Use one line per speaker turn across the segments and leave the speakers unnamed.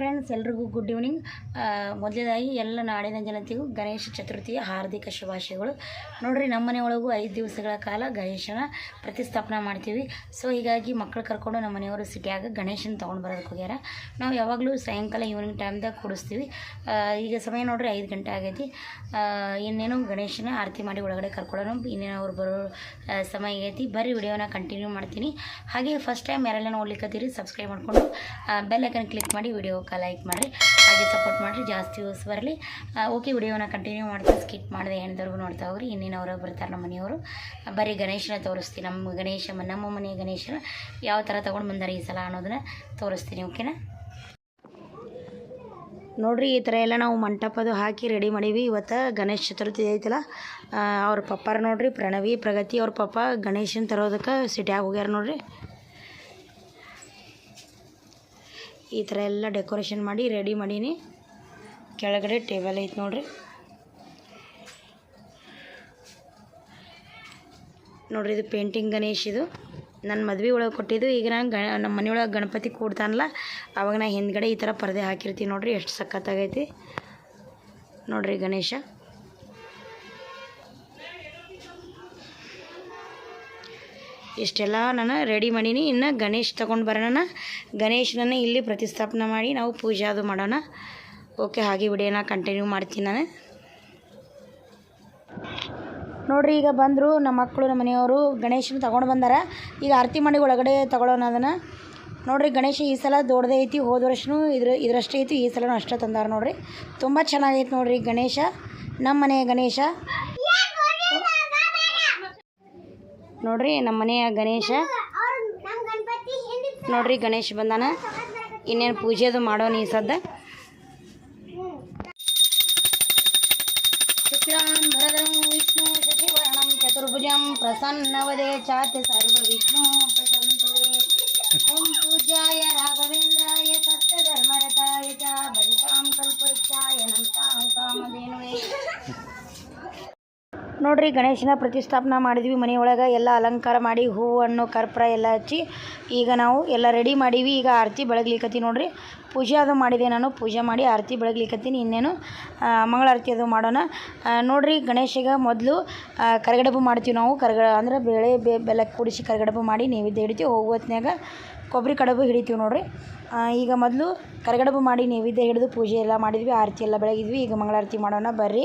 Friends ಎಲ್ರಿಗೂ good evening ಮೊದಲೇದಾಗಿ ಎಲ್ಲ ನಾಡಿನ ಜನತೆಗೂ ಗಣೇಶ ಚತುರ್ಥಿಯ ಹಾರ್ದಿಕ ಶುಭಾಶಯಗಳು. ನೋಡ್ರಿ, ನಮ್ಮ ಮನೆ ಒಳಗೂ ಐದು ದಿವಸಗಳ ಕಾಲ ಗಣೇಶನ ಪ್ರತಿಸ್ಥಾಪನೆ ಮಾಡ್ತೀವಿ. ಸೊ ಹೀಗಾಗಿ ಮಕ್ಕಳು ಕರ್ಕೊಂಡು ನಮ್ಮ ಮನೆಯವರು ಸಿಟಿಯಾಗ ಗಣೇಶನ ತೊಗೊಂಡು ಬರೋದಕ್ಕೆ ಹೋಗ್ಯಾರ. ನಾವು ಯಾವಾಗಲೂ ಸಾಯಂಕಾಲ ಈವ್ನಿಂಗ್ ಟೈಮ್ದಾಗ ಕೂಡಿಸ್ತೀವಿ. ಈಗ ಸಮಯ ನೋಡ್ರಿ, ಐದು ಗಂಟೆ ಆಗೈತಿ. ಇನ್ನೇನು ಗಣೇಶನ ಆರತಿ ಮಾಡಿ ಒಳಗಡೆ ಕರ್ಕೊಳ್ಳೋಣ. ಇನ್ನೇನು ಅವ್ರು ಬರೋ ಸಮಯ ಆಗೈತಿ. ಬರ್ರಿ, ವಿಡಿಯೋನ ಕಂಟಿನ್ಯೂ ಮಾಡ್ತೀನಿ. ಹಾಗೆ ಫಸ್ಟ್ ಟೈಮ್ ಯಾರೆಲ್ಲ ನೋಡ್ಲಿಕ್ಕತ್ತೀರಿ ಸಬ್ಸ್ಕ್ರೈಬ್ ಮಾಡಿಕೊಂಡು ಬೆಲ್ ಐಕನ್ ಕ್ಲಿಕ್ ಮಾಡಿ ವಿಡಿಯೋಕ್ಕೆ ಲೈಕ್ ಮಾಡಿರಿ, ಹಾಗೆ ಸಪೋರ್ಟ್ ಮಾಡಿರಿ, ಜಾಸ್ತಿ ಯೂಸ್ ಬರಲಿ. ಓಕೆ ವಿಡಿಯೋನ ಕಂಟಿನ್ಯೂ ಮಾಡ್ತಾ ಸ್ಕಿಪ್ ಮಾಡಿದೆ ಹೆಣ್ದವ್ರಿಗೂ ನೋಡ್ತಾ ಹೋಗ್ರಿ. ಇನ್ನೇನವರು ಬರ್ತಾರೆ ನಮ್ಮ ಮನೆಯವರು. ಬರೀ ಗಣೇಶನ ತೋರಿಸ್ತೀನಿ ನಮ್ಮ ಗಣೇಶ ನಮ್ಮ ಮನೆಯ ಗಣೇಶನ ಯಾವ ಥರ ತೊಗೊಂಡು ಬಂದಾರೆ ಈ ಸಲ ಅನ್ನೋದನ್ನ ತೋರಿಸ್ತೀನಿ ಓಕೆನಾ ನೋಡ್ರಿ, ಈ ಥರ ಎಲ್ಲ ನಾವು ಮಂಟಪದು ಹಾಕಿ ರೆಡಿ ಮಾಡೀವಿ. ಇವತ್ತು ಗಣೇಶ ಚತುರ್ಥಿ ಐತಲ್ಲ ಅವ್ರ ಪಪ್ಪಾರ ನೋಡ್ರಿ, ಪ್ರಣವಿ, ಪ್ರಗತಿ, ಅವ್ರ ಪಪ್ಪ ಗಣೇಶನ ತರೋದಕ್ಕೆ ಸಿಟಿಯಾಗಿ ಹೋಗ್ಯಾರ ನೋಡ್ರಿ. ಈ ಥರ ಎಲ್ಲ ಡೆಕೋರೇಷನ್ ಮಾಡಿ ರೆಡಿ ಮಾಡೀನಿ. ಕೆಳಗಡೆ ಟೇಬಲ್ ಐತೆ ನೋಡ್ರಿ. ನೋಡ್ರಿ ಇದು ಪೇಂಟಿಂಗ್ ಗಣೇಶ್ ಇದು. ನನ್ನ ಮದ್ವೆ ಒಳಗೆ ಕೊಟ್ಟಿದ್ದು. ಈಗ ನಾನು ಗಣ ನಮ್ಮ ಮನೆಯೊಳಗೆ ಗಣಪತಿ ಕೂಡ್ತಾನಲ್ಲ, ಅವಾಗ ನಾ ಹಿಂದ್ಗಡೆ ಈ ಥರ ಪರದೆ ಹಾಕಿರ್ತೀನಿ ನೋಡ್ರಿ. ಎಷ್ಟು ಸಖತ್ತಾಗೈತಿ. ನೋಡ್ರಿ ಗಣೇಶ. ಇಷ್ಟೆಲ್ಲ ನಾನು ರೆಡಿ ಮಾಡೀನಿ. ಇನ್ನು ಗಣೇಶ್ ತೊಗೊಂಡು ಬರೋಣ ಗಣೇಶನನ್ನು ಇಲ್ಲಿ ಪ್ರತಿಸ್ಥಾಪನೆ ಮಾಡಿ ನಾವು ಪೂಜೆ ಅದು ಮಾಡೋಣ. ಓಕೆ ಹಾಗೆ ವಿಡಿಯೋನ ಕಂಟಿನ್ಯೂ ಮಾಡ್ತೀನಿ ನಾನು. ನೋಡ್ರಿ, ಈಗ ಬಂದರು ನಮ್ಮ ಮಕ್ಕಳು, ನಮ್ಮ ಮನೆಯವರು, ಗಣೇಶನ ತೊಗೊಂಡು ಬಂದಾರ. ಈಗ ಆರತಿ ಮಾಡಿ ಒಳಗಡೆ ತೊಗೊಳೋಣ ಅದನ್ನು. ನೋಡ್ರಿ, ಗಣೇಶ ಈ ಸಲ ದೊಡ್ಡದೇ ಐತಿ, ಹೋದ ವರ್ಷನೂ ಇದ್ರ, ಇದ್ರಷ್ಟೇ ಐತಿ, ಈ ಸಲನೂ ಅಷ್ಟೇ ತಂದಾರ ನೋಡ್ರಿ. ತುಂಬ ಚೆನ್ನಾಗೈತೆ ನೋಡ್ರಿ ಗಣೇಶ. ನಮ್ಮ ಮನೆಯ ಗಣೇಶ. ನೋಡ್ರಿ ನಮ್ಮ ಮನೆಯ ಗಣೇಶ. ನೋಡ್ರಿ ಗಣೇಶ ಬಂದಾನ. ಇನ್ನೇನು ಪೂಜೆ ಅದು ಮಾಡೋಣ ಈ ಸದ್ದ. ಶುಕ್ಲಾಂ ಭರದಂ ವಿಷ್ಣು ಶಶಿವರ್ಣಂ ಚತುರ್ಭುಜಂ ಪ್ರಸನ್ನವದೇ ಚಾತಿ ಸರ್ವ ವಿಷ್ಣು ಪ್ರಸನ್ನವೇ ಓಂ ಪೂಜ್ಯಾಯ ರಾಘವೇಂದ್ರಾಯ ಸತ್ಯಧರ್ಮರತಾಯ ಚ ಭಜತಾಂ ಕಲ್ಪವೃಕ್ಷಾಯ ನಂತಾಂ ಕಾಮಧೇನುವೆ. ನೋಡ್ರಿ ಗಣೇಶನ ಪ್ರತಿಷ್ಠಾಪನೆ ಮಾಡಿದ್ವಿ, ಮನೆಯೊಳಗೆ ಎಲ್ಲ ಅಲಂಕಾರ ಮಾಡಿ ಹೂವು ಹಣ್ಣು ಕರ್ಪೂರ ಎಲ್ಲ ಹಚ್ಚಿ, ಈಗ ನಾವು ಎಲ್ಲ ರೆಡಿ ಮಾಡೀವಿ. ಈಗ ಆರತಿ ಬೆಳಗ್ಲಿಕ್ಕತ್ತಿ ನೋಡ್ರಿ. ಪೂಜೆ ಅದು ಮಾಡಿದೆ ನಾನು, ಪೂಜೆ ಮಾಡಿ ಆರತಿ ಬೆಳಗ್ಲಿಕ್ಕತ್ತೀನಿ ಇನ್ನೇನು ಮಂಗಳಾರತಿ ಅದು ಮಾಡೋಣ. ನೋಡ್ರಿ ಗಣೇಶಗೆ ಮೊದಲು ಕರಗಡಬು ಮಾಡ್ತೀವಿ ನಾವು. ಕರಗ ಅಂದ್ರೆ ಬೇಳೆ, ಬೆ, ಬೆಲ್ಲ ಕೂಡಿಸಿ ಕರಗಡಬು ಮಾಡಿ ನೈವೇದ್ಯ ಹಿಡಿತೀವಿ ಹೋಗುವತ್ನಾಗ ಕೊಬ್ಬರಿ ಕಡಬು ಹಿಡಿತೀವಿ ನೋಡ್ರಿ. ಈಗ ಮೊದಲು ಕರಗಡಬು ಮಾಡಿ ನೈವೇದ್ಯ ಹಿಡಿದು ಪೂಜೆ ಎಲ್ಲ ಮಾಡಿದ್ವಿ. ಆರತಿ ಎಲ್ಲ ಬೆಳಗಿದ್ವಿ. ಈಗ ಮಂಗಳಾರತಿ ಮಾಡೋಣ. ಬರ್ರಿ.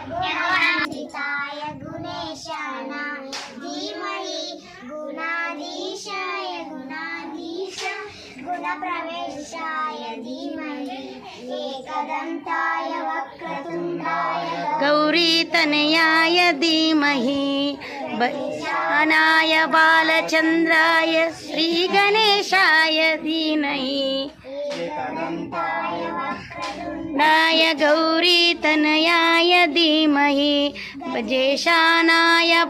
य धीमहि गुणाधीशाय गुणाधीश गुणप्रवेशाय धीमहि एकदन्ताय वक्रतुण्डाय
गौरीतनयाय धीमहि वैज्ञानाय बालचन्द्राय श्रीगणेशाय धीमहि नाय गौरी तनयाय धीमहि। भजेशानाय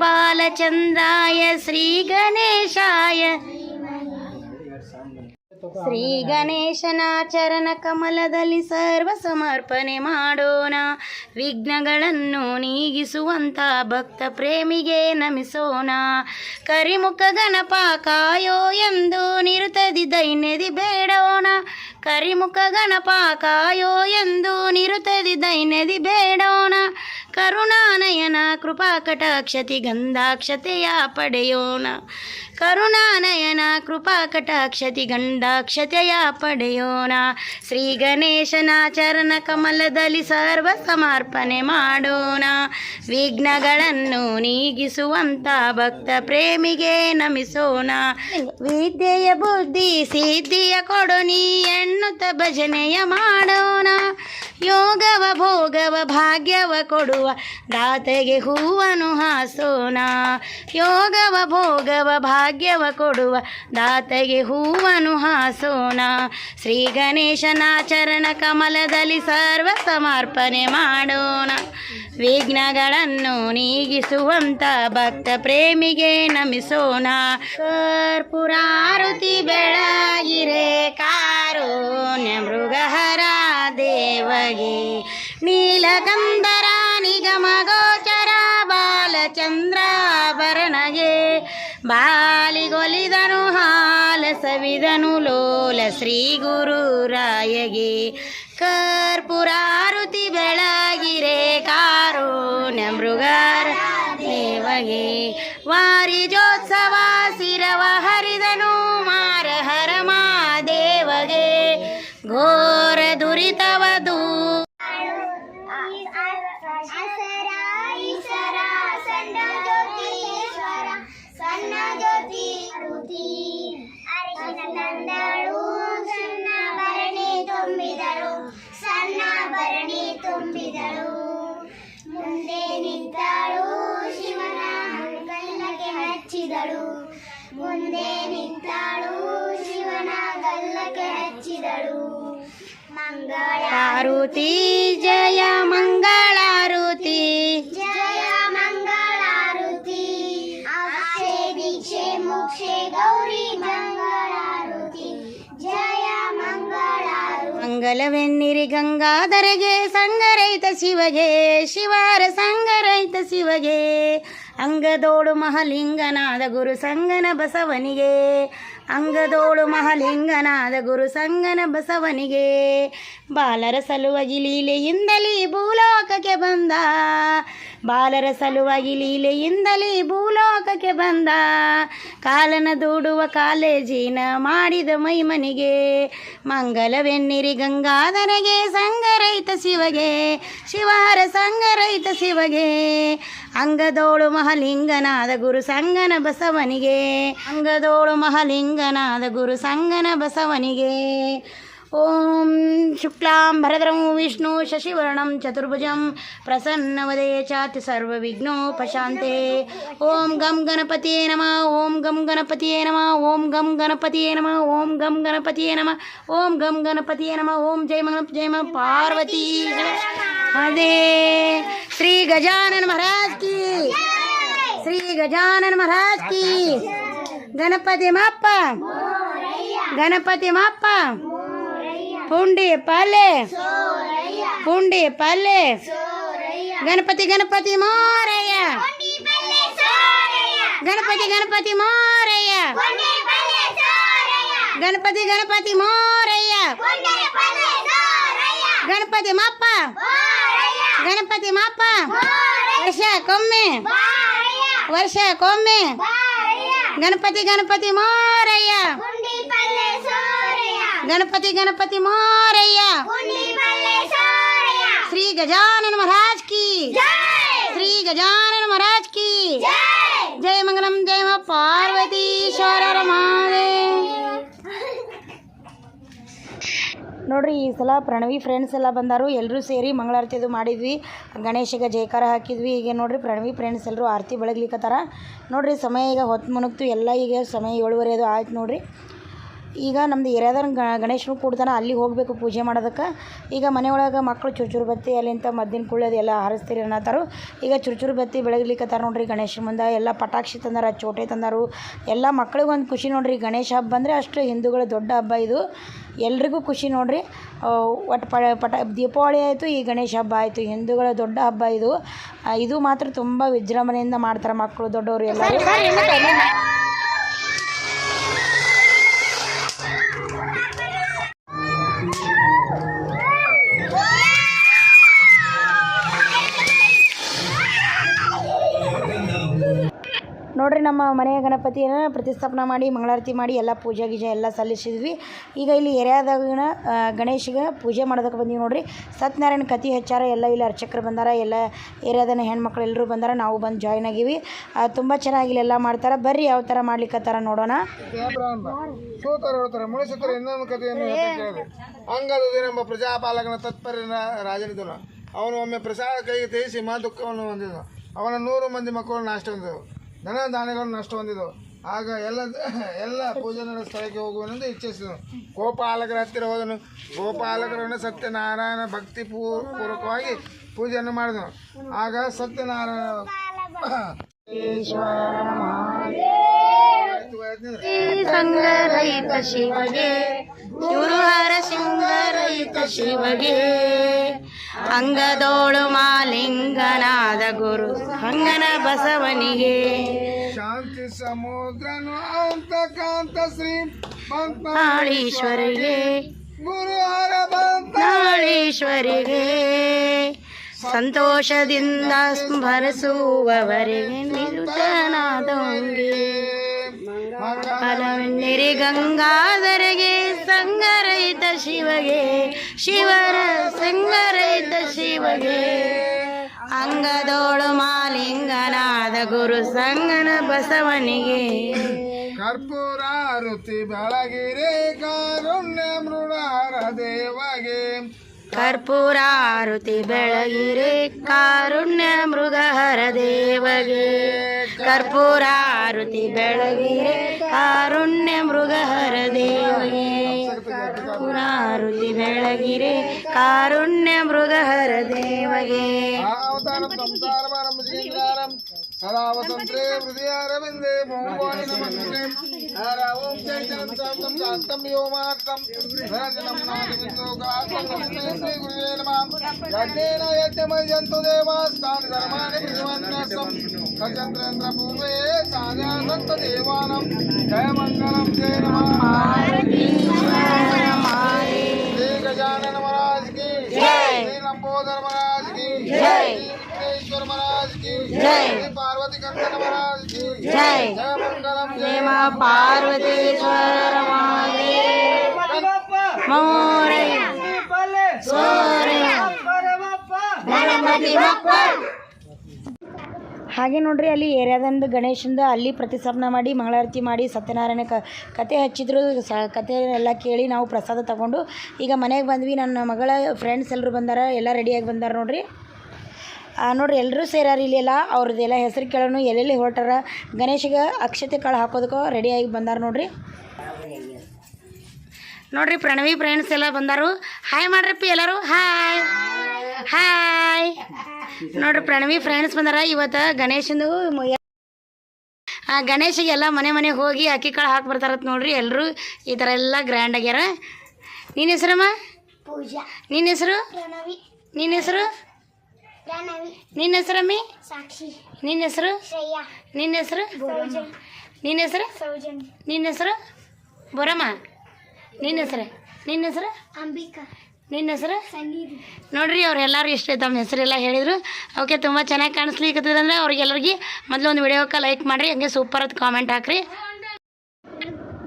श्री गणेशाय। ಶ್ರೀ ಗಣೇಶನ ಚರಣ ಕಮಲದಲ್ಲಿ ಸರ್ವ ಸಮರ್ಪಣೆ ಮಾಡೋಣ. ವಿಘ್ನಗಳನ್ನು ನೀಗಿಸುವಂತ ಭಕ್ತ ಪ್ರೇಮಿಗೆ ನಮಿಸೋಣ. ಕರಿಮುಖ ಗಣಪ ಕಾಯೋ ಎಂದು ನಿರುತದಿ ದೈನ್ಯದಿ ಬೇಡೋಣ. ಕರಿಮುಖ ಗಣಪ ಕಾಯೋ ಎಂದು ನಿರುತದಿ ದೈನ್ಯದಿ ಬೇಡೋಣ. ಕರುಣಾನಯನ ಕೃಪಾ ಕಟಾಕ್ಷತಿ ಗಂಧಾಕ್ಷತೆಯ ಪಡೆಯೋಣ. ಕರುಣಾನಯನ ಕೃಪಾ ಕಟಾಕ್ಷತಿ ಗಂಧಾಕ್ಷತೆಯ ಪಡೆಯೋಣ. ಶ್ರೀ ಗಣೇಶನ ಚರಣ ಕಮಲದಲ್ಲಿ ಸರ್ವ ಸಮರ್ಪಣೆ ಮಾಡೋಣ. ವಿಘ್ನಗಳನ್ನು ನೀಗಿಸುವಂತ ಭಕ್ತ ಪ್ರೇಮಿಗೆ ನಮಿಸೋಣ. ವಿದ್ಯೆಯ ಬುದ್ಧಿ, ಸಿದ್ಧಿಯ ಕೊಡು ನೀ ಭಜನೆಯ ಮಾಡೋಣ. ಯೋಗವ, ಭೋಗವ, ಭಾಗ್ಯವ ಕೊಡುವ, ದಾತೆಗೆ ಹೂವನು ಹಾಸೋಣ. ಯೋಗವ, ಭೋಗವ, ಭಾಗ್ಯವ ಕೊಡುವ, ದಾತೆಗೆ ಹೂವನು ಹಾಸೋಣ. ಶ್ರೀ ಗಣೇಶನ ಚರಣ ಕಮಲದಲ್ಲಿ ಸರ್ವ ಸಮರ್ಪಣೆ ಮಾಡೋಣ. ವಿಘ್ನಗಳನ್ನು ನೀಗಿಸುವಂತ ಭಕ್ತ ಪ್ರೇಮಿಗೆ ನಮಿಸೋಣ. ಕರ್ಪುರಾರುತಿ ಬೆಳಗಿರೆ ಕಾರುಣ್ಯ ಮೃಗಹರ ದೇವಗೆ ನೀಲಗಂಧರ ಗೋಚರ ಬಾಲಚಂದ್ರಾಭರಣಗೆ. ಬಾಲಿಗೊಲಿದನು ಹಾಲ ಸವಿದನು ಲೋಲ ಶ್ರೀ ಗುರುರಾಯಗೆ ಕರ್ಪುರಾರುತಿ ಬೆಳಗಿರೆ ಕಾರುಣ್ಯ ಮೃಗಾರ ದೇವಗೆ. ವಾರಿಜೋತ್ಸವ
ಮುಂದೆ ನಿಂತಾಳು ಶಿವನ ಗಲ್ಲಕ್ಕೆ ಹಚ್ಚಿದಳು.
ಮಂಗಳಾರುತಿ ಜಯ ಮಂಗಳಾರುತಿ.
ಜಯ ಮಂಗಳಾರುತಿ. ಆಸೆ ದೀಕ್ಷೆ ಮೋಕ್ಷೆ ಗೌರಿ ಮಂಗಳಾರುತಿ. ಜಯ ಮಂಗಳಾರು
ಮಂಗಲವೆನ್ನಿರಿ ಗಂಗಾಧರೆಗೆ ಸಂಗರೈತ ಶಿವಗೆ ಶಿವಾರ ಸಂಗರೈತ ಶಿವಗೆ. ಅಂಗದೋಳು ಮಹಲಿಂಗನಾದ ಗುರು ಸಂಗನ ಬಸವನಿಗೆ ಅಂಗದೋಳು ಮಹಲಿಂಗನಾದ ಗುರು ಸಂಗನ ಬಸವನಿಗೆ ಬಾಲರ ಸಲುವಾಗಿ ಲೀಲೆಯಿಂದಲೇ ಭೂಲೋಕಕ್ಕೆ ಬಂದ. ಬಾಲರ ಸಲುವಾಗಿ ಲೀಲೆಯಿಂದಲೇ ಭೂಲೋಕಕ್ಕೆ ಬಂದ. ಕಾಲನ ದೂಡುವ ಕಾಲೇಜಿನ ಮಾಡಿದ ಮೈಮನಿಗೆ ಮಂಗಲವೆನ್ನಿರಿ ಗಂಗಾಧರಗೆ ಸಂಗರೈತ ಶಿವಗೆ, ಶಿವಹರ ಸಂಗರೈತ ಶಿವಗೆ, ಅಂಗದೋಳು ಮಹಲಿಂಗನಾದ ಗುರು ಸಂಗನ ಬಸವನಿಗೆ, ಅಂಗದೋಳು ಮಹಲಿಂಗನಾದ ಗುರು ಸಂಗನ ಬಸವನಿಗೆ. ಓಂ ಶುಕ್ಲಾಂ ಭರದ್ರಂ ವಿಷ್ಣು ಶಶಿವರ್ಣಂ ಚತುರ್ಭುಜಂ ಪ್ರಸನ್ನವದೇ ಚಾತಿ ಸರ್ವವಿಘ್ನೋಪಶಾಂತೆ ಓಂ ಗಂ ಗಣಪತಿಯೇ ನಮಃ, ಓಂ ಗಂ ಗಣಪತಿಯೇ ನಮಃ, ಓಂ ಗಂ ಗಣಪತಿಯೇ ನಮಃ, ಓಂ ಗಂ ಗಣಪತಿಯೇ ನಮಃ, ಓಂ ಗಂ ಗಣಪತಿಯೇ ನಮಃ, ಓಂ ಜಯ ಮಂಗಲ ಜಯ ಮ ಪಾರ್ವತಿ ಅದೇ ಶ್ರೀ ಗಜಾನನ ಮಹಾರಾಜ್ ಕಿ. ಶ್ರೀ ಗಜಾನನ ಮಹಾರಾಜ್ ಕಿ. ಗಣಪತಿ ಮಾಪ್ಪ ಗಣಪತಿ ಮಾಪ್ಪ ಪುಂಡಿ ಪಾಲೆ ಪುಂಡಿ ಪಾಲೆ ಗಣಪತಿ ಗಣಪತಿ ಮೋರಯ್ಯ ಗಣಪತಿ ಗಣಪತಿ ಮೋರಯ್ಯ ಗಣಪತಿ ಗಣಪತಿ ಮೋರಯ್ಯ ಗಣಪತಿ ಮಾಪ್ಪ ಗಣಪತಿ ಮಾಪ್ಪ ವರ್ಷಕ್ಕೊಮ್ಮೆ ವರ್ಷಕ್ಕೊಮ್ಮೆ ಗಣಪತಿ ಗಣಪತಿ ಮೋರಯ್ಯ ಗಣಪತಿ ಗಣಪತಿ ಮೋರಯ್ಯ ಶ್ರೀ ಗಜಾನನ ಮಹಾರಾಜ್ ಕಿ ಶ್ರೀ ಗಜಾನನ ಮಹಾರಾಜ್ ಕಿ ಜಯ ಮಂಗಲಂ ಜಯ ಮ ಪಾರ್ವತೀಶ್ವರರ ಮಾದೇ ನೋಡ್ರಿ, ಈ ಸಲ ಪ್ರಣವಿ ಫ್ರೆಂಡ್ಸ್ ಎಲ್ಲ ಬಂದರು. ಎಲ್ಲರೂ ಸೇರಿ ಮಂಗಳಾರತಿ ಅದು ಮಾಡಿದ್ವಿ. ಗಣೇಶಿಗೆ ಜೈಕಾರ ಹಾಕಿದ್ವಿ. ಈಗ ನೋಡ್ರಿ, ಪ್ರಣವಿ ಫ್ರೆಂಡ್ಸ್ ಎಲ್ಲರೂ ಆರತಿ ಬೆಳಗ್ಲಿಕ್ಕತ್ತಾರ ನೋಡ್ರಿ, ಸಮಯ ಈಗ ಹೊತ್ತು ಮುನುಗ್ತು ಎಲ್ಲ ಈಗ ಸಮಯ ಏಳುವರೆ ಅದು ಆಯ್ತು ನೋಡ್ರಿ. ಈಗ ನಮ್ದು ಏರಿಯಾದ ಗಣೇಶನು ಕೂಡ್ತಾನೆ. ಅಲ್ಲಿಗೆ ಹೋಗಬೇಕು ಪೂಜೆ ಮಾಡೋದಕ್ಕೆ. ಈಗ ಮನೆಯೊಳಗೆ ಮಕ್ಕಳು ಚುರುಚುರು ಬತ್ತಿ ಅಲ್ಲಿಂದ ಮದ್ದಿನ ಕುಳ್ಳೆ ಎಲ್ಲ ಹಾರಿಸ್ತೀರಿ ಅನ್ನತ್ತಾರು ಈಗ ಚುರುಚುರು ಬತ್ತಿ ಬೆಳಗ್ಲಿಕ್ಕತ್ತಾರ ನೋಡ್ರಿ, ಗಣೇಶ ಮುಂದೆ. ಎಲ್ಲ ಪಟಾಕ್ಷಿ ತಂದಾರ, ಚೋಟೆ ತಂದಾರು. ಎಲ್ಲ ಮಕ್ಳಿಗೆ ಒಂದು ಖುಷಿ ನೋಡ್ರಿ, ಗಣೇಶ ಹಬ್ಬ ಅಂದರೆ ಅಷ್ಟು ಹಿಂದೂಗಳ ದೊಡ್ಡ ಹಬ್ಬ ಇದು. ಎಲ್ರಿಗೂ ಖುಷಿ ನೋಡ್ರಿ. ಒಟ್ಟು ಪಟ ಪಟ, ದೀಪಾವಳಿ ಆಯಿತು, ಈ ಗಣೇಶ ಹಬ್ಬ ಆಯಿತು, ಹಿಂದೂಗಳ ದೊಡ್ಡ ಹಬ್ಬ ಇದು. ಇದು ಮಾತ್ರ ತುಂಬ ವಿಜೃಂಭಣೆಯಿಂದ ಮಾಡ್ತಾರೆ ಮಕ್ಕಳು, ದೊಡ್ಡವರು ಎಲ್ಲರೂ. ನಮ್ಮ ಮನೆಯ ಗಣಪತಿಯನ್ನು ಪ್ರತಿಷ್ಠಾಪನೆ ಮಾಡಿ, ಮಂಗಳಾರತಿ ಮಾಡಿ, ಎಲ್ಲ ಪೂಜೆ ಗೀಜೆ ಎಲ್ಲ ಸಲ್ಲಿಸಿದ್ವಿ. ಈಗ ಇಲ್ಲಿ ಎರೆಯಾದಾಗಿನ ಗಣೇಶಿಗೆ ಪೂಜೆ ಮಾಡೋದಕ್ಕೆ ಬಂದೀವಿ ನೋಡ್ರಿ. ಸತ್ಯನಾರಾಯಣ ಕತಿ ಹೆಚ್ಚಾರ, ಎಲ್ಲ ಇಲ್ಲಿ ಅರ್ಚಕರು ಬಂದಾರ, ಎಲ್ಲ ಏರಿಯಾದನ ಹೆಣ್ಮಕ್ಳು ಎಲ್ಲರೂ ಬಂದಾರ, ನಾವು ಬಂದು ಜಾಯ್ನ್ ಆಗೀವಿ. ತುಂಬ ಚೆನ್ನಾಗಿ ಇಲ್ಲೆಲ್ಲ ಮಾಡ್ತಾರೆ. ಬರ್ರಿ ಯಾವ ಥರ ಮಾಡ್ಲಿಕ್ಕತ್ತಾರ ನೋಡೋಣ.
ಅಂಗದೇನೆಂಬ ಪ್ರಜಾಪಾಲಕನ ತತ್ಪರ್ಯ ರಾಜನಿದ್ದನು. ಅವನು ಒಮ್ಮೆ ಪ್ರಸಾದ ಕೈಗೆ ತೇಯಿಸಿ ಮಾ ದುಃಖವನ್ನು ಹೊಂದಿದನು. ಅವನ ನೂರು ಮಂದಿ ಮಕ್ಕಳು ನಾಷ್ಟ ಧನ ದಾನಿಗಳು ನಷ್ಟ ಹೊಂದಿದ್ದವು ಆಗ ಎಲ್ಲ ಎಲ್ಲ ಪೂಜೆ ನಡೆದ ಸ್ಥಳಕ್ಕೆ ಹೋಗುವನೆಂದು ಇಚ್ಛಿಸಿದನು. ಗೋಪಾಲಕರ ಹತ್ತಿರ ಹೋದನು. ಗೋಪಾಲಕರನ್ನು ಸತ್ಯನಾರಾಯಣ ಭಕ್ತಿ ಪೂರ್ವಕವಾಗಿ ಪೂಜೆಯನ್ನು ಮಾಡಿದನು. ಆಗ ಸತ್ಯನಾರಾಯಣ
ಸಂಗರೈತ ಶಿವಗೆ ಗುರುಹರ ಸಿಂಗರೈತ ಶಿವಗೆ. ಅಂಗದೋಳು ಮಾಲಿಂಗನಾದ ಗುರು ಹಂಗನ ಬಸವನಿಗೆ.
ಶಾಂತಿ ಸಮುದ್ರನು ಅಂತ ಕಾಂತ ಶ್ರೀ
ನಾಳೀಶ್ವರಿಗೆ.
ಗುರುಹರ ಬಂತ.
ಸಂತೋಷದಿಂದ ಸ್ಮರಿಸುವವರೆಗೆ ನಿರುತನಾದೊಂಗೆ ಫಲವೆನ್ನಿರಿ ಗಂಗಾಧರಿಗೆ ಸಂಗರೈತ ಶಿವಗೆ ಶಿವರ ಸಂಗರೈತ ಶಿವಗೆ. ಅಂಗದೋಳು ಮಾಲಿಂಗನಾದ ಗುರು ಸಂಗನ ಬಸವನಿಗೆ.
ಕರ್ಪೂರಾರುತಿ ಬೆಳಗಿರೆ ಕಾರುಣ್ಯ ಮೃಡಾರ ದೇವಗೆ.
ಕರ್ಪೂರಾರುತಿ ಬೆಳಗಿರೆ ಕಾರುಣ್ಯ ಮೃಗಹರ ದೇವಗೆ. ಕರ್ಪೂರಾರುತಿ ಬೆಳಗಿರೆ ಕಾರುಣ್ಯ ಮೃಗಹರ ದೇವಗೆ ಕರ್ಪೂರಾರುತಿ ಬೆಳಗಿರೆ ಕಾರುಣ್ಯ ಮೃಗಹರ ದೇವಗೆ
ಅವತಾರಂ ಸಂಸಾರಮಾರಂ ಶ್ರೀಂಗಾರಂ ಸದಾ ವಸಂತ್ರೇ ಹೃದಯಾರವಿಂದೇ ಮೋಹವಾಣಿ ನಮಸ್ತೆ ಹರ ಓಂ ಚೈತನ್ಯ ಶಾಂತಂ ಶಾಂತಂ ಯೋಮಾರ್ಥಂ ನಿರಂಜನಂ ನಾದಿಬಿಂದೋ ಗಾತ್ರಂ ನಮಸ್ತೆ ಶ್ರೀ ಗುರುವೇ ನಮಃ ಯಜ್ಞೇನ ಯಜ್ಞಮಯಂತು ದೇವಾಸ್ತಾನಿ ಧರ್ಮಾಣಿ శ్రీనివాసం గజేంద్రేంద్ర పూర్వే సాజానంద దేవానం జయమంగళం జయ శ్రీ గజానన महाराज की श्री लंबोदर महाराज की महाराज की महाराज की
जय
मंगलम जय
माँ पार्वतीश्वर मोरे ಹಾಗೆ ನೋಡ್ರಿ, ಅಲ್ಲಿ ಏರ್ಯಾದಂದು ಗಣೇಶಂದು ಅಲ್ಲಿ ಪ್ರತಿಸ್ಥಾಪನೆ ಮಾಡಿ, ಮಂಗಳಾರತಿ ಮಾಡಿ, ಸತ್ಯನಾರಾಯಣ ಕ, ಕತೆ ಹಚ್ಚಿದ್ರು, ಸ ಕತೆ ಎಲ್ಲ ಕೇಳಿ ನಾವು ಪ್ರಸಾದ ತಗೊಂಡು ಈಗ ಮನೆಗೆ ಬಂದ್ವಿ. ನನ್ನ ಮಗಳ ಫ್ರೆಂಡ್ಸ್ ಎಲ್ಲರೂ ಬಂದಾರ, ಎಲ್ಲ ರೆಡಿಯಾಗಿ ಬಂದಾರ ನೋಡ್ರಿ. ನೋಡ್ರಿ ಎಲ್ಲರೂ ಸೇರಾರ ಇಲ್ಲಿ ಎಲ್ಲ ಅವ್ರದ್ದೆಲ್ಲ ಹೆಸರು ಕೇಳೋನು ಎಲ್ಲೆಲ್ಲಿ ಹೊರಟಾರ. ಗಣೇಶಿಗೆ ಅಕ್ಷತೆ ಕಾಳು ಹಾಕೋದಕ್ಕೆ ರೆಡಿಯಾಗಿ ಬಂದಾರ ನೋಡ್ರಿ. ನೋಡ್ರಿ, ಪ್ರಣವಿ ಫ್ರೆಂಡ್ಸ್ ಎಲ್ಲ ಬಂದಾರು. ಹಾಯ್ ಮಾಡ್ರಪ್ಪಿ ಎಲ್ಲರೂ. ಹಾಯ್ ಹಾಯ್ ನೋಡ್ರಿ ಪ್ರಣವಿ ಫ್ರೆಂಡ್ಸ್ ಬಂದಾರ. ಇವತ್ತು ಗಣೇಶಂದು ಆ ಗಣೇಶ ಗಣೇಶಿಗೆಲ್ಲ ಮನೆ ಮನೆಗೆ ಹೋಗಿ ಅಕ್ಕಿ ಕಾಳು ಹಾಕಿ ಬರ್ತಾರತ್ ನೋಡ್ರಿ ಎಲ್ಲರೂ ಈ ಥರ ಎಲ್ಲ ಗ್ರ್ಯಾಂಡ್ ಆಗ್ಯಾರ. ನಿನ್ನ ಹೆಸರಮ್ಮ?
ಪೂಜಾ.
ನಿನ್ನ ಹೆಸರು? ನಿನ್ನ ಹೆಸರು? ನಿನ್ನ ಹೆಸರಮ್ಮಿ?
ಸಾಕ್ಷಿ.
ನಿನ್ನ ಹೆಸರು? ನಿನ್ನ ಹೆಸರು? ನಿನ್ನ ಹೆಸರು? ನಿನ್ನ ಹೆಸರು? ಬರಮ್ಮ. ನಿನ್ನ ಹೆಸರು? ನಿನ್ನ ಹೆಸರು?
ಅಂಬಿಕಾ.
ನಿನ್ನ ಹೆಸರು? ನೋಡ್ರಿ ಅವ್ರೆಲ್ಲರೂ ಇಷ್ಟ ತಮ್ಮ ಹೆಸರೆಲ್ಲ ಹೇಳಿದರು. ಓಕೆ ತುಂಬ ಚೆನ್ನಾಗಿ ಕಾಣಿಸ್ಲಿಕ್ಕೆ ಅಂದರೆ ಅವ್ರಿಗೆಲ್ಲರಿಗೆ ಮೊದಲು ಒಂದು ವಿಡಿಯೋಕ್ಕೆ ಲೈಕ್ ಮಾಡಿರಿ ಹಂಗೆ ಸೂಪರ್ ಅದು ಕಾಮೆಂಟ್ ಹಾಕ್ರಿ.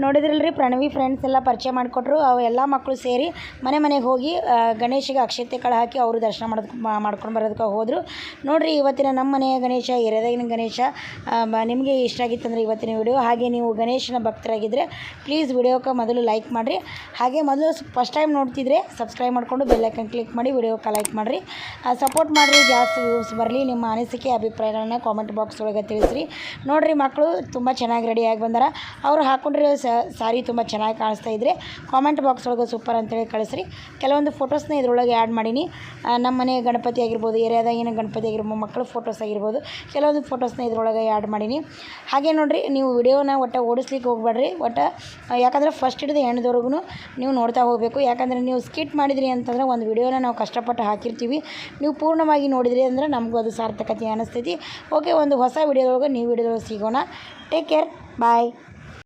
ನೋಡಿದ್ರಲ್ರಿ, ಪ್ರಣವಿ ಫ್ರೆಂಡ್ಸ್ ಎಲ್ಲ ಪರಿಚಯ ಮಾಡಿಕೊಟ್ರು, ಅವು ಎಲ್ಲ ಮಕ್ಕಳು ಸೇರಿ ಮನೆ ಮನೆಗೆ ಹೋಗಿ ಗಣೇಶಿಗೆ ಗಣೇಶಗೆ ಅಕ್ಷತೆ ಕಾಳು ಹಾಕಿ ಅವರು ದರ್ಶನ ಮಾಡೋದಕ್ಕೆ ಮಾಡ್ಕೊಂಡು ಬರೋದಕ್ಕೆ ಹೋದರು. ನೋಡಿರಿ, ಇವತ್ತಿನ ನಮ್ಮ ಮನೆಯ ಗಣೇಶ, ಎರೆದಾಗಿನ ಗಣೇಶ ನಿಮಗೆ ಇಷ್ಟ ಆಗಿತ್ತಂದ್ರೆ ಇವತ್ತಿನ ವಿಡಿಯೋ. ಹಾಗೆ ನೀವು ಗಣೇಶನ ಭಕ್ತರಾಗಿದ್ದರೆ ಪ್ಲೀಸ್ ವಿಡಿಯೋಕ್ಕೆ ಮೊದಲು ಲೈಕ್ ಮಾಡಿರಿ. ಹಾಗೆ ಮೊದಲು ಫಸ್ಟ್ ಟೈಮ್ ನೋಡ್ತಿದ್ರೆ ಸಬ್ಸ್ಕ್ರೈಬ್ ಮಾಡಿಕೊಂಡು ಬೆಲ್ಲೈಕನ್ ಕ್ಲಿಕ್ ಮಾಡಿ ವಿಡಿಯೋಕ್ಕೆ ಲೈಕ್ ಮಾಡಿರಿ. ಸಪೋರ್ಟ್ ಮಾಡಿರಿ, ಜಾಸ್ತಿ ವ್ಯೂಸ್ ಬರಲಿ, ನಿಮ್ಮ ಅನಿಸಿಕೆ, ಅಭಿಪ್ರಾಯಗಳನ್ನ ಕಾಮೆಂಟ್ ಬಾಕ್ಸ್ ಒಳಗೆ ತಿಳಿಸ್ರಿ. ನೋಡಿರಿ ಮಕ್ಕಳು ತುಂಬ ಚೆನ್ನಾಗಿ ರೆಡಿಯಾಗಿ ಬಂದಾರ. ಅವರು ಹಾಕೊಂಡಿರೋ ಸಾರಿ ತುಂಬ ಚೆನ್ನಾಗಿ ಕಾಣಿಸ್ತಾ ಇದ್ದರೆ ಕಾಮೆಂಟ್ ಬಾಕ್ಸ್ ಒಳಗೆ ಸೂಪರ್ ಅಂತೇಳಿ ಕಳಿಸ್ರಿ. ಕೆಲವೊಂದು ಫೋಟೋಸ್ನ ಇದರೊಳಗೆ ಆ್ಯಡ್ ಮಾಡೀನಿ. ನಮ್ಮ ಮನೆ ಗಣಪತಿ ಆಗಿರ್ಬೋದು ಏರಿಯಾದಾಗಿನ ಗಣಪತಿ ಆಗಿರ್ಬೋದು, ಮಕ್ಕಳ ಫೋಟೋಸ್ ಆಗಿರ್ಬೋದು, ಕೆಲವೊಂದು ಫೋಟೋಸ್ನ ಇದರೊಳಗೆ ಆ್ಯಡ್ ಮಾಡೀನಿ. ಹಾಗೆ ನೋಡಿರಿ, ನೀವು ವಿಡಿಯೋನ ಒಟ್ಟು ಓಡಿಸ್ಲಿಕ್ಕೆ ಹೋಗ್ಬೇಡ್ರಿ. ಒಟ್ಟು ಯಾಕಂದರೆ ಫಸ್ಟ್ ಹಿಡಿದು ಎಂಡ್ದವರೆಗೂ ನೀವು ನೋಡ್ತಾ ಹೋಗಬೇಕು. ಯಾಕಂದರೆ ನೀವು ಸ್ಕಿಟ್ ಮಾಡಿದ್ರಿ ಅಂತಂದರೆ ಒಂದು ವಿಡಿಯೋನ ನಾವು ಕಷ್ಟಪಟ್ಟು ಹಾಕಿರ್ತೀವಿ. ನೀವು ಪೂರ್ಣವಾಗಿ ನೋಡಿದ್ರಿ ಅಂದರೆ ನಮಗೂ ಅದು ಸಾರ್ಥಕತೆ ಅನಿಸ್ತೈತಿ. ಓಕೆ ಒಂದು ಹೊಸ ವಿಡಿಯೋದೊಳಗೆ ನೀವು ವಿಡಿಯೋದೊಳಗೆ ಸಿಗೋಣ. Take care bye